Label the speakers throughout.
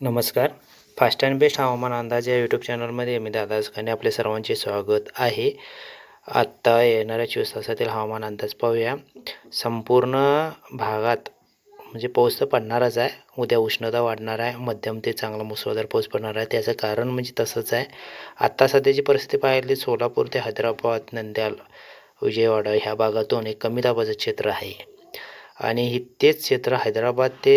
Speaker 1: नमस्कार. Fast and best हवामान अंदाज या यूट्यूब चॅनलमध्ये मी दादा खाने आपले सर्वांचे स्वागत आहे. आत्ता येणाऱ्या चोवीस तासातील हवामान अंदाज पाहूया. संपूर्ण भागात म्हणजे पाऊस तर पडणारच आहे. उद्या उष्णता वाढणार आहे. मध्यम ते चांगला मुसळधार पाऊस पडणार आहे. त्याचं कारण म्हणजे तसंच आहे. आत्ता सध्याची परिस्थिती पाहिली सोलापूर ते हैदराबाद नंद्याल विजयवाडा ह्या भागातून एक कमी दाबाचं क्षेत्र आहे. आणि ही तेच क्षेत्र हैदराबाद ते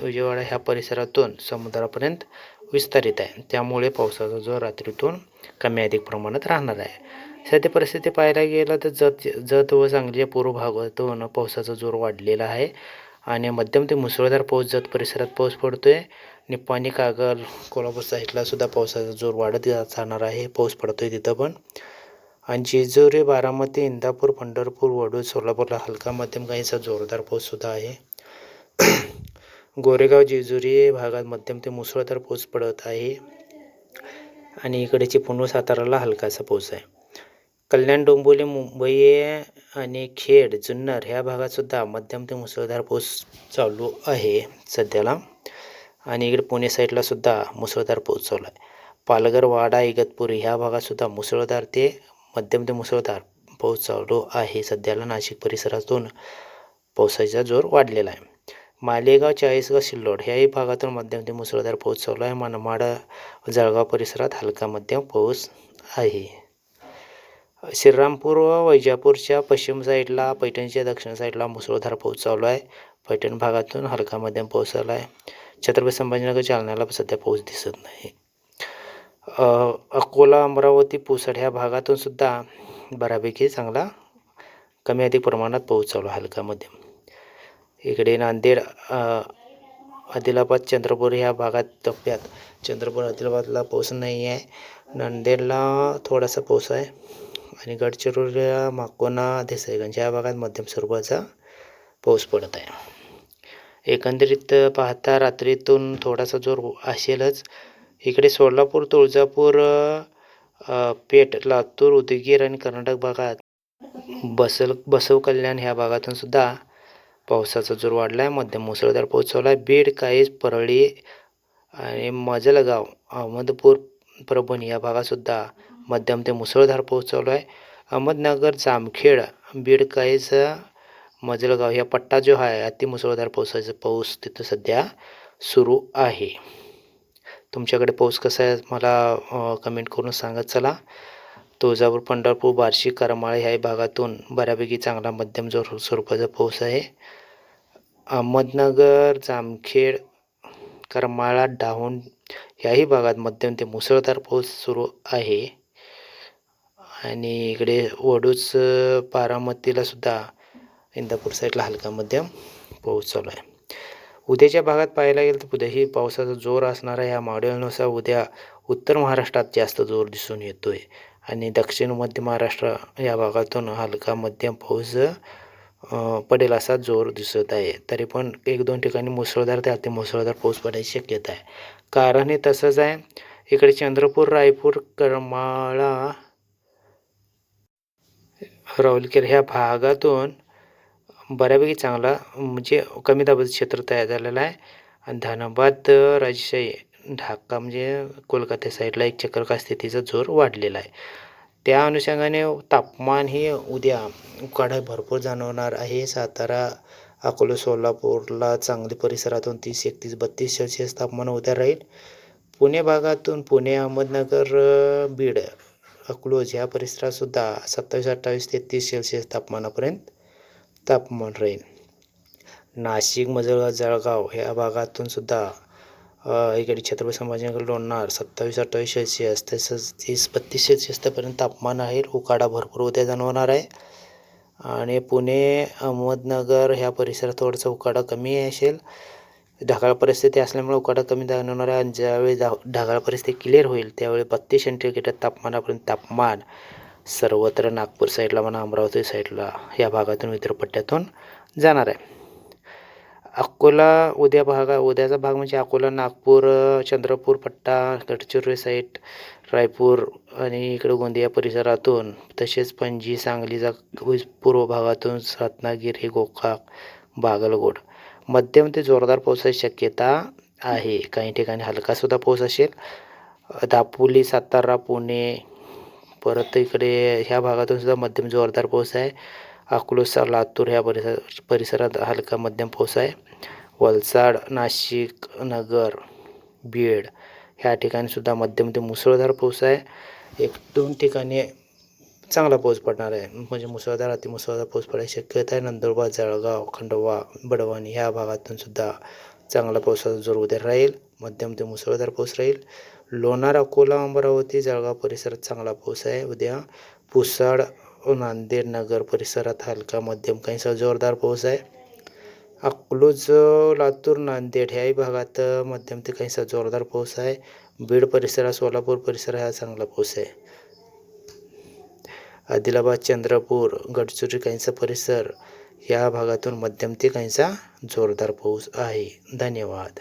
Speaker 1: विजयवाडा ह्या परिसरातून समुद्रापर्यंत विस्तारित आहे. त्यामुळे पावसाचा जोर रात्रीतून कमी अधिक प्रमाणात राहणार आहे. सध्या परिस्थिती पाहायला गेलं तर जत जत व सांगलीच्या पूर्व भागातून पावसाचा जोर वाढलेला आहे. आणि मध्यम ते मुसळधार पाऊस जत परिसरात पाऊस पडतो आहे निप्पाणी कागल कोल्हापूर साईडला सुद्धा पावसाचा जोर वाढत जाणार आहे. पाऊस पडतो आहे तिथं पण. आणि जेजुरी बारामती इंदापूर पंढरपूर वडूद सोलापूरला हलका मध्यम काहीसा जोरदार पाऊससुद्धा आहे. गोरेगाव जेजुरी भागात मध्यम ते मुसळधार पाऊस पडत आहे. आणि इकडेची पुणे साताराला हलकासा पाऊस आहे. कल्याण डोंबिवली मुंबई आणि खेड जुन्नर ह्या भागातसुद्धा मध्यम ते मुसळधार पाऊस चालू आहे सध्याला. आणि इकडे पुणे साईडलासुद्धा मुसळधार पाऊस चालू आहे. पालघर वाडा इगतपुरी ह्या भागातसुद्धा मुसळधार ते मध्यम ते मुसळधार पाऊस चालू आहे. सध्याला नाशिक परिसरातून पावसाचा जोर वाढलेला आहे. मालेगाव चाळीसगाव सिल्लोड ह्याही भागातून मध्यम ते मुसळधार पाऊस चालू आहे. मनमाड जळगाव परिसरात हलका मध्यम पाऊस आहे. श्रीरामपूर व वैजापूरच्या पश्चिम साईडला पैठणच्या दक्षिण साईडला मुसळधार पाऊस चालू आहे. पैठण भागातून हलका मध्यम पाऊस आला आहे. छत्रपती संभाजीनगर जालन्याला सध्या पाऊस दिसत नाही. अकोला अमरावती पुसड ह्या भागातून सुद्धा बऱ्यापैकी चांगला कमी अधिक प्रमाणात पाऊस चालू आहे हलका मध्यम इकडे नांदेड आदिलाबाद चंद्रपूर ह्या भागात टप्प्यात चंद्रपूर आदिलाबादला पाऊस नाही आहे नांदेडला थोडासा पाऊस आहे. आणि गडचिरोलीला माकोना देसाईगंज ह्या भागात मध्यम स्वरूपाचा पाऊस पडत आहे. एकंदरीत पाहता रात्रीतून थोडासा जोर असेलच. इकडे सोलापूर तुळजापूर पेठ लातूर उदगीर आणि कर्नाटक भागात बसल बसव कल्याण ह्या भागातून सुद्धा पावसाचा जोर वाढला आहे मध्यम मुसळधार पाऊस चालू आहे बीड काहीच परळी आणि मजलगाव अहमदपूर परभणी या भागातसुद्धा मध्यम ते मुसळधार पाऊस चालू आहे अहमदनगर जामखेड बीड काहीच मजलगाव या पट्टा जो आहे अति मुसळधार पावसाचा पाऊस तिथं सध्या सुरू आहे. तुमच्याकडे पाऊस कसा आहे मला कमेंट करून सांगत चला. तुळजापूर पंढरपूर बार्शी करमाळे ह्या भागातून बऱ्यापैकी चांगला मध्यम जोर स्वरूपाचा पाऊस आहे. अहमदनगर जामखेड करमाळा डाहून याही भागात मध्यम ते मुसळधार पाऊस सुरू आहे. आणि इकडे वडूच बारामतीला सुद्धा इंदापूर साईडला हलका मध्यम पाऊस चालू आहे. उद्याच्या भागात पाहायला गेलं तर उद्याही पावसाचा जोर असणार आहे. ह्या मॉडेलनुसार उद्या उत्तर महाराष्ट्रात जास्त जोर दिसून येतो आहे आणि दक्षिण मध्य महाराष्ट्र या भागातून हलका मध्यम पाऊस पडेल असा जोर दिसत आहे. तरी पण एक दोन ठिकाणी मुसळधार ते अति मुसळधार पाऊस पडायची शक्यता आहे. कारण हे तसंच आहे. इकडे चंद्रपूर रायपूर करमाळा राहुलकेर ह्या भागातून बऱ्यापैकी चांगला म्हणजे कमी दाबाचं क्षेत्र तयार झालेलं आहे. आणि धनबाद राजशाही ढाका म्हणजे कोलकाता साईडला एक चक्रका स्थितीचा जोर वाढलेला आहे. त्या अनुषंगाने तापमान हे उद्या उकाडा भरपूर जाणवणार आहे. सातारा अकोला सोलापूरला चांगली परिसरातून तीस एकतीस बत्तीस सेल्सिअस तापमान उद्या राहील. पुणे भागातून पुणे अहमदनगर बीड अकलोज ह्या परिसरातसुद्धा सत्तावीस अठ्ठावीस ते तीस सेल्सिअस तापमानापर्यंत तापमान राहील. नाशिक मजळगाव जळगाव ह्या भागातून सुद्धा इकडे छत्रपती संभाजीनगर लोणार सत्तावीस अठ्ठावीस सेल्सिअस तसंच तीस बत्तीस सेल्सिअसपर्यंत तापमान आहे. उकाडा भरपूर उद्या जाणवणार आहे. आणि पुणे अहमदनगर ह्या परिसरात थोडासा उकाडा कमी असेल. ढगाळ परिस्थिती असल्यामुळे उकाडा कमी जाणवणार आहे. आणि ज्यावेळी ढगाळ परिस्थिती क्लिअर होईल त्यावेळी बत्तीस सेंटीग्रेड तापमानापर्यंत तापमान सर्वत्र नागपूर साईडला म्हणा अमरावती साईडला या भागातून मित्रपट्ट्यातून जाणार आहे. अकोला उद्या भागा उद्याचा भाग म्हणजे अकोला नागपूर चंद्रपूर पट्टा गडचिरोली साईड रायपूर आणि इकडं गोंदिया परिसरातून तसेच पणजी सांगलीचा पूर्व भागातून रत्नागिरी गोकाक बागलकोट. मध्यम ते जोरदार पावसाची शक्यता आहे. काही ठिकाणी हलकासुद्धा पाऊस असेल. दापोली सातारा पुणे परत इकडे ह्या भागातून सुद्धा मध्यम जोरदार पाऊस आहे. अकलूसा लातूर ह्या परिसर परिसरात हलका मध्यम पाऊस आहे. वलसाड नाशिक नगर बीड ह्या ठिकाणी सुद्धा मध्यम ते मुसळधार पाऊस आहे. एक दोन ठिकाणी चांगला पाऊस पडणार आहे. म्हणजे मुसळधार अति मुसळधार पाऊस पडायची शक्यता आहे. नंदुरबार जळगाव खंडवा बडवानी ह्या भागातून सुद्धा चांगला पावसाचा जोर उद्या राहील मध्यम ते मुसळधार पाऊस राहील लोणार अकोला अमरावती जळगाव परिसरात चांगला पाऊस आहे. उद्या पुसाड नांदेड नगर परिसरात हलका मध्यम काहीसा जोरदार पाऊस आहे. अकलूज लातूर नांदेड ह्याही भागात मध्यम ते काहीसा जोरदार पाऊस आहे. बीड परिसरात सोलापूर परिसर हा चांगला पाऊस आहे. आदिलाबाद चंद्रपूर गडचिरोली काहींचा परिसर या भागातून मध्यम ते काहींचा जोरदार पाऊस आहे. धन्यवाद.